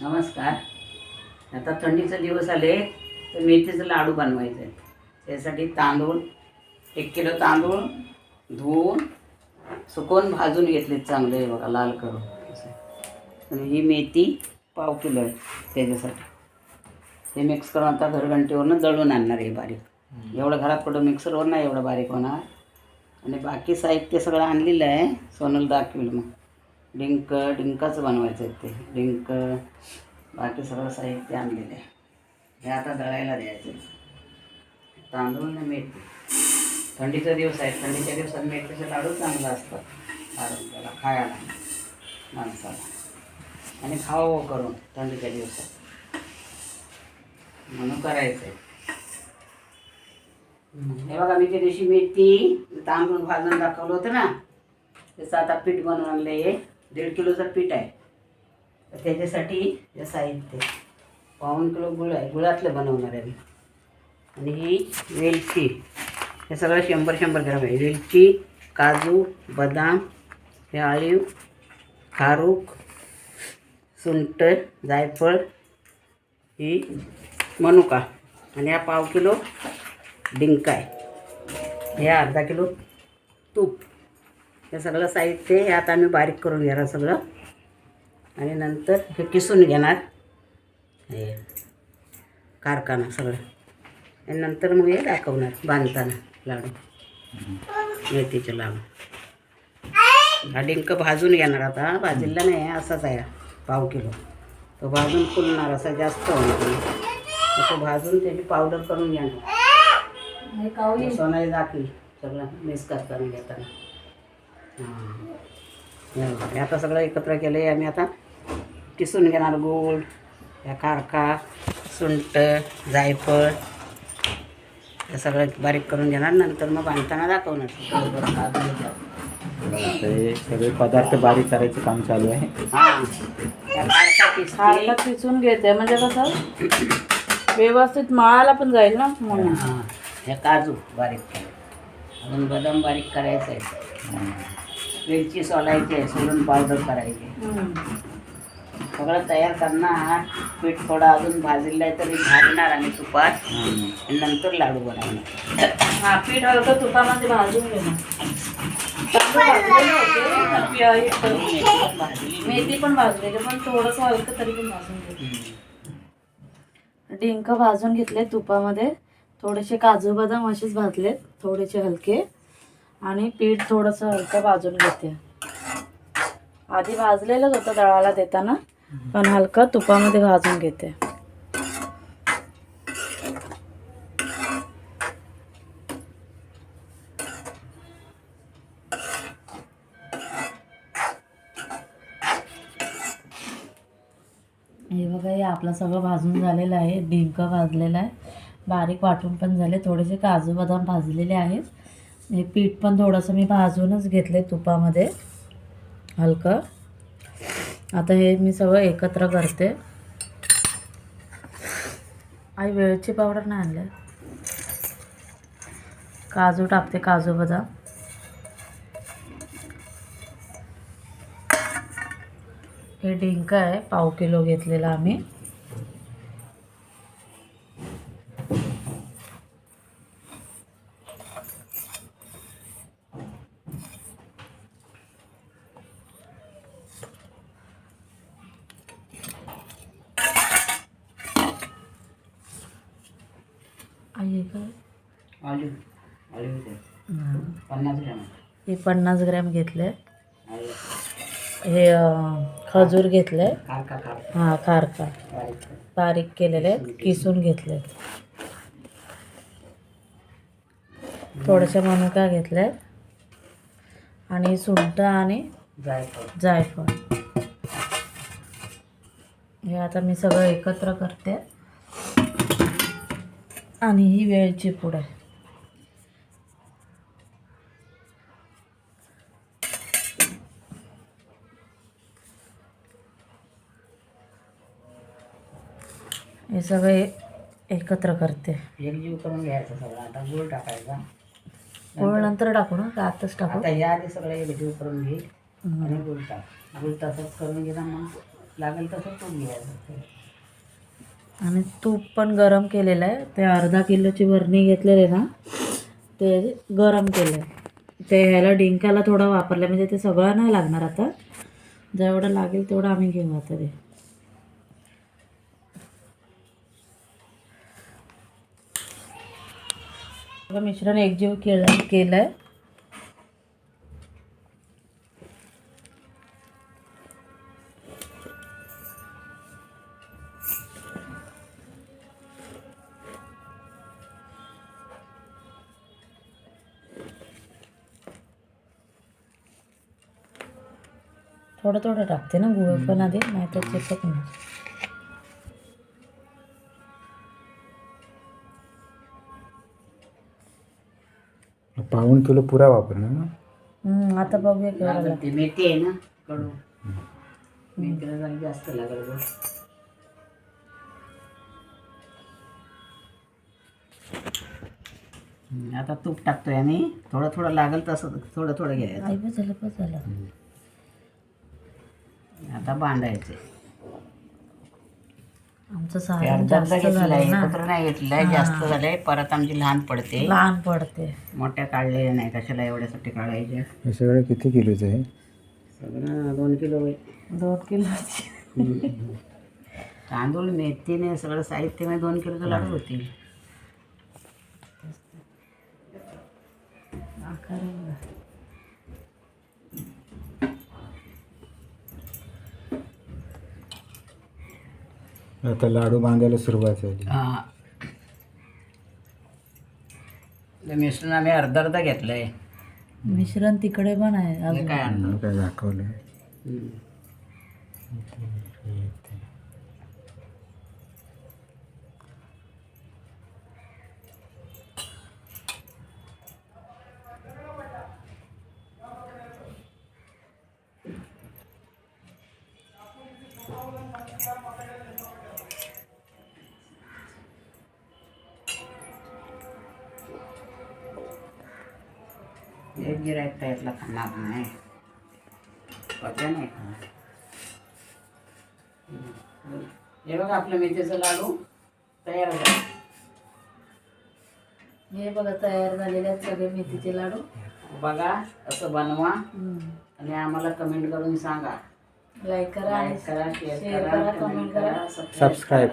नमस्कार. आता थंडीचे दिवस आले तर मेथीचे लाडू बनवायचे. आहेत त्यासाठी तांदूळ एक किलो तांदूळ धुवून सुकवून भाजून घेतले चांगले बघा लाल करून. आणि ही मेथी पाव किलो आहे त्याच्यासाठी. हे मिक्स करून आता घरघंटीवरनं दळून आणणार आहे बारीक. एवढं घरात कुठं मिक्सरवर नाही एवढं बारीक होणार. आणि बाकी साहित्य सगळं आणलेलं आहे. सोनल दाखवेल मग. डिंक डिंकाचं बनवायचं आहे ते. डिंक बाकी सगळं साहित्य आणलेलं आहे. हे आता दळायला द्यायचं तांदूळ आणि मेथी थंडीचे दिवस आहेत थंडीच्या दिवसात मेथीचे लाडू चांगलं असतात. आरोग्याला खायला माणसाला. आणि खावं करून थंडीच्या दिवसात. म्हणून करायचं आहे हे बघा मी त्या दिवशी मेथी तांदूळ भाजून दाखवलं होतं ना. त्याचं आता पीठ बनवून आणलं आहे दीड किलोचं पीठ आहे. तर त्याच्यासाठी हे साहित्य पाऊण किलो गुळ आहे. गुळातलं बनवणार आहे मी. आणि ही वेलची. हे सगळं शंभर शंभर ग्राम आहे. वेलची काजू बदाम हे आळीव खारूक सुंट जायफळ ही मनुका. आणि हा पाव किलो डिंकाय आहे. हे अर्धा किलो तूप. हे सगळं साहित्य हे आता आम्ही बारीक करून घेणार सगळं. आणि नंतर हे किसून घेणार. हे कारखाना सगळं. आणि नंतर मग हे दाखवणार बांधताना लाडू. मेथीचे लाडू. हा डिंक भाजून घेणार आता. भाजलेला नाही आहे असाच आहे. पाव किलो. तो भाजून फुलणार असा जास्त होणार. तो भाजून त्याची पावडर करून घेणार. सोनाली दाखवी. सगळं मिक्स करताना घेताना. हां बघा, आता सगळं एकत्र केलं आहे आम्ही आता. किसून घेणार गूळ या खारका सुंठ जायफळ. हे सगळं बारीक करून घेणार नंतर मग बांधताना दाखवणार. ते सगळे पदार्थ बारीक करायचं काम चालू आहे. हां. पिसून घेते म्हणजे कसं? व्यवस्थित मळाला पण जाईल ना म्हणून. हां. हे काजू बारीक केले अजून बदाम बारीक करायचं आहे वेलची सोलायची आहे सोलून पावडर करायची. हम्म. सगळं तयार करणार पीठ थोडं अजून भाजलेलं आहे तरी भाजणार आणि तुपात. आणि नंतर लाडू बनवणार. हा पीठ हलकं तुपामध्ये भाजून घेणार. हे. मेथी पण भाजली मेथी पण भाजलेली पण थोडंसं हलकं तरी पण भाजून घे डिंक भाजून घेतले तुपामध्ये. थोडेसे काजू बदाम असेच भाजलेत थोडेसे हलके. आणि पीठ थोडंसं हलकं भाजून घेते. आधी भाजलेलंच होतं दळाला देताना पण हलकं तुपामध्ये भाजून घेते. हे बघा हे आपलं सगळं भाजून झालेलं आहे. डिंक भाजलेलं आहे. बारीक वाटून पण झाले. थोडेसे काजू बदाम भाजलेले आहेत. हे पीठ पण थोडंसं मी भाजूनच घेतले तुपामध्ये हलकं. आता हे मी सगळं एकत्र करते. आई वेळची पावडर नाही आणलं. काजू टाकते काजू बदाम. हे डिंक आहे पाव किलो घेतलेला आम्ही. हे ऑलिव्ह ऑलिव्ह हं. पन्नास ग्रॅम. हे पन्नास ग्रॅम घेतले हे अं, खजूर घेतले खारका खारका. हां खारका. बारीक. केलेले किसून घेतले थोड्याशा मनुका घेतल्या आणि सुंठ आणि जायफळ. जायफळ. हे आता मी सगळं एकत्र करते. आणि ही वेळची पूड आहे हे सगळे एकत्र करते. एकजीव करून घ्यायचं सगळं. आता गुळ टाकायचा. पोळ नंतर टाकू ना? का आताच टाकू? आता या आधी सगळं एकजीव करून घे आणि गुळ टाक. गुळ तसंच करून ना मग. लागेल तसं तूप घ्यायचं. आणि तूप पण गरम केलेलं आहे. ते अर्धा किलोची भरणी घेतलेली ना ते गरम केलं आहे ते ह्याला डिंकाला थोडं वापरलं म्हणजे ते सगळं नाही लागणार आता. जेवढं लागेल तेवढं आम्ही घेऊ आता ते. मिश्रण एकजीव केलं केलं आहे थोडं थोडं टाकते ना गुळ पण आधी नाही तर चिकट नाही पाऊण किलो पुरा वापरणार ना? हम्म, आता बघूया केवढं लागतं. ते मेथी आहे ना कडू. मेथीला जरा जास्त लागेल. हम्म, आता तूप टाकतोय आणि थोडं थोडं लागेल तसं थोडं थोडं घ्यायचं. आई बस झालं बस झालं. आता बांधायचे. आमचं सारण जास्त झालंय आहे. ना. एकत्र नाही घेतलेलं आहे जास्त झालंय. परत आमची लहान पडते. लहान पडते. मोठ्या काढलेल्या नाही कशाला एवढ्यासाठी काढायच्या हे सगळं किती किलोचं आहे? सगळं दोन किलो आहे. दोन किलोची. तांदूळ मेथीने सगळं साहित्य म्हणजे दोन किलोचं लाडू होतील. आकार आता लाडू बांधायला सुरुवात झाली. हा. ते मिश्रण आम्ही अर्धा अर्धा घेतलंय. मिश्रण तिकडे पण आहे अजून. काय आणतो हं, काय दाखवलं हम्म. एक गिरायक त्यातला खाणार नाही. पक्या नाही खाणार. हे बघा आपलं मेथीचं लाडू तयार झाला. हे बघा तयार झालेले आहेत सगळे मेथीचे लाडू. बघा असं बनवा आणि आम्हाला कमेंट करून सांगा. लाईक करा करा शेअर करा करा कमेंट करा. करा सबस्क्राईब सबस्क्राईब